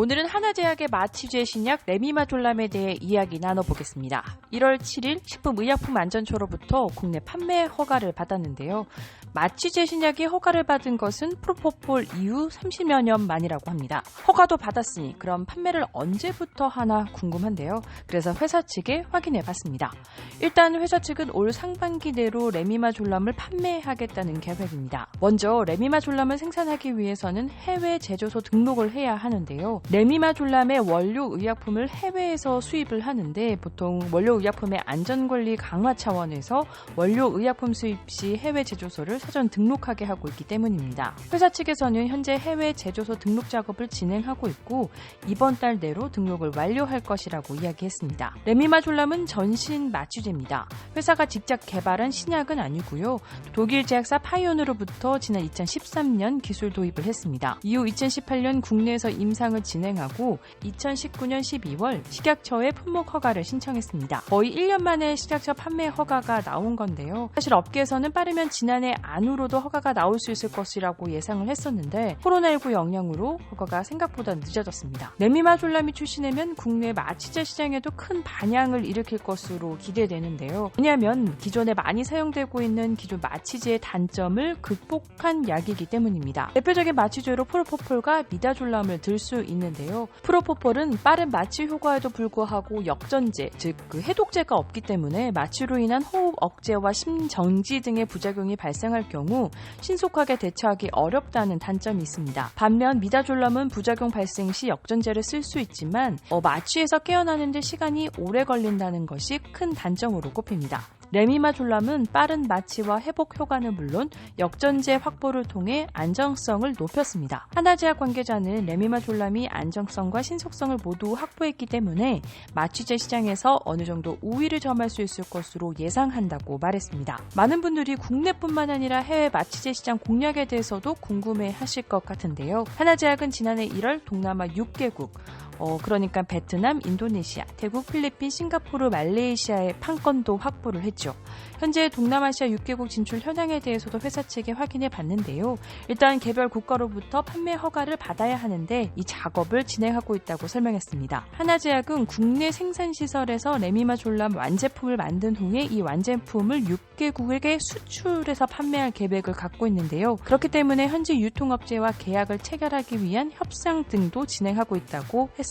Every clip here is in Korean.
오늘은 하나제약의 마취제 신약 레미마졸람에 대해 이야기 나눠보겠습니다. 1월 7일 식품의약품안전처로부터 국내 판매 허가를 받았는데요. 마취제 신약이 허가를 받은 것은 프로포폴 이후 30여 년 만이라고 합니다. 허가도 받았으니 그럼 판매를 언제부터 하나 궁금한데요. 그래서 회사 측에 확인해 봤습니다. 일단 회사 측은 올 상반기 내로 레미마졸람을 판매하겠다는 계획입니다. 먼저 레미마졸람을 생산하기 위해서는 해외 제조소 등록을 해야 하는데요. 레미마졸람의 원료 의약품을 해외에서 수입을 하는데 보통 원료 의약품의 안전관리 강화 차원에서 원료 의약품 수입 시 해외 제조소를 사전 등록하게 하고 있기 때문입니다. 회사 측에서는 현재 해외 제조소 등록 작업을 진행하고 있고 이번 달 내로 등록을 완료할 것이라고 이야기했습니다. 레미마졸람은 전신 마취제입니다. 회사가 직접 개발한 신약은 아니고요. 독일 제약사 파이온으로부터 지난 2013년 기술 도입을 했습니다. 이후 2018년 국내에서 임상을 진행하고 2019년 12월 식약처에 품목 허가를 신청했습니다. 거의 1년 만에 식약처 판매 허가가 나온 건데요. 사실 업계에서는 빠르면 지난해 안으로도 허가가 나올 수 있을 것이라고 예상을 했었는데 코로나19 영향으로 허가가 생각보다 늦어졌습니다. 레미마졸람이 출시되면 국내 마취제 시장에도 큰 반향을 일으킬 것으로 기대되는데요. 왜냐하면 기존에 많이 사용되고 있는 기존 마취제의 단점을 극복한 약이기 때문입니다. 대표적인 마취제로 프로포폴과 미다졸람을 들 수 있는데요. 프로포폴은 빠른 마취 효과에도 불구하고 역전제, 즉 그 해독제가 없기 때문에 마취로 인한 호흡 억제와 심정지 등의 부작용이 발생할 경우 신속하게 대처하기 어렵다는 단점이 있습니다. 반면 미다졸람은 부작용 발생 시 역전제를 쓸 수 있지만 어, 마취에서 깨어나는데 시간이 오래 걸린다는 것이 큰 단점으로 꼽힙니다. 레미마졸람은 빠른 마취와 회복 효과는 물론 역전제 확보를 통해 안정성을 높였습니다. 하나제약 관계자는 레미마졸람이 안정성과 신속성을 모두 확보했기 때문에 마취제 시장에서 어느 정도 우위를 점할 수 있을 것으로 예상한다고 말했습니다. 많은 분들이 국내뿐만 아니라 해외 마취제 시장 공략에 대해서도 궁금해 하실 것 같은데요. 하나제약은 지난해 1월 동남아 6개국 어, 그러니까 베트남, 인도네시아, 태국, 필리핀, 싱가포르, 말레이시아의 판권도 확보를 했죠. 현재 동남아시아 6개국 진출 현황에 대해서도 회사 측에 확인해 봤는데요. 일단 개별 국가로부터 판매 허가를 받아야 하는데 이 작업을 진행하고 있다고 설명했습니다. 하나제약은 국내 생산 시설에서 레미마졸람 완제품을 만든 후에 이 완제품을 6개국에게 수출해서 판매할 계획을 갖고 있는데요. 그렇기 때문에 현재 유통업체와 계약을 체결하기 위한 협상 등도 진행하고 있다고 했습니다.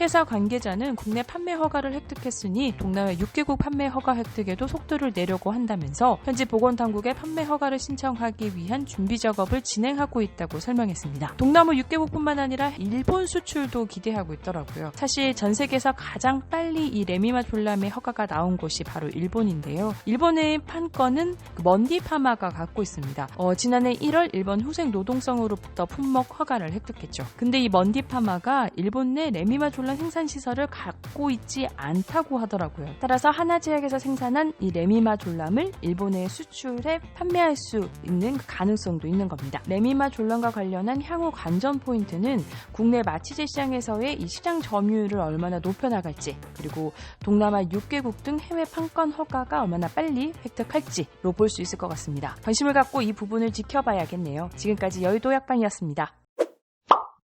회사 관계자는 국내 판매 허가를 획득했으니 동남아 6개국 판매 허가 획득에도 속도를 내려고 한다면서 현지 보건당국에 판매 허가를 신청하기 위한 준비 작업을 진행하고 있다고 설명했습니다. 동남아 6개국뿐만 아니라 일본 수출도 기대하고 있더라고요. 사실 전 세계에서 가장 빨리 이 레미마 졸람의 허가가 나온 곳이 바로 일본인데요. 일본의 판권은 그 먼디파마가 갖고 있습니다. 어, 지난해 1월 일본 후생 노동성으로부터 품목 허가를 획득했죠. 근데 이 먼디파마가 일본 내 레미마졸람 생산 시설을 갖고 있지 않다고 하더라고요. 따라서 하나제약에서 생산한 이 레미마 졸람을 일본에 수출해 판매할 수 있는 그 가능성도 있는 겁니다. 레미마 졸람과 관련한 향후 관전 포인트는 국내 마취제 시장에서의 이 시장 점유율을 얼마나 높여나갈지 그리고 동남아 6개국 등 해외 판권 허가가 얼마나 빨리 획득할지로 볼 수 있을 것 같습니다. 관심을 갖고 이 부분을 지켜봐야겠네요. 지금까지 여의도 약방이었습니다.